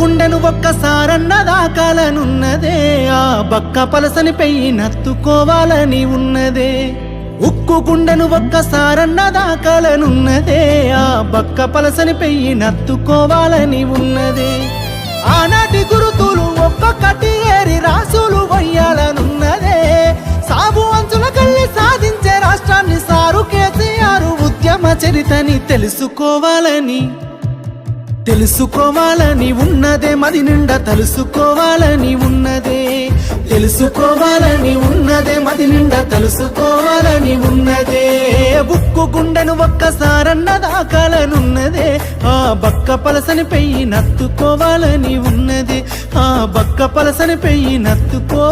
గుండెను ఒక్కసారన్న దాకాలనున్నదే ఆ బక్క పలసని పెయ్యి నత్తుకోవాలని ఉన్నదే. ఉక్కు గుండెను ఒక్కసారన్న దాకాలనున్నదే ఆ బక్క పలసని పెయ్యి నత్తుకోవాలని ఉన్నదే. ఆనాటి గురుతులు ఒక్కొక్కటి ఏరి రాసులు వయ్యాలనున్నదే. సాగు అంచుల కళ్ళి సాధించే రాష్ట్రాన్ని సారు కేసీఆర్ ఉద్యమ చరితని తెలుసుకోవాలని తెలుసుకోవాలని ఉన్నదే మది నిండా తలుసుకోవాలని ఉన్నదే. తెలుసుకోవాలని ఉన్నదే మది నిండా తలుసుకోవాలని ఉన్నదే. బుక్కు గుండెను ఒక్కసారన్న దాకాలనున్నదే ఆ బక్క పలసని పెయ్యి నత్తుకోవాలని ఉన్నదే. ఆ బక్క పలసని పెయ్యి నత్తుకో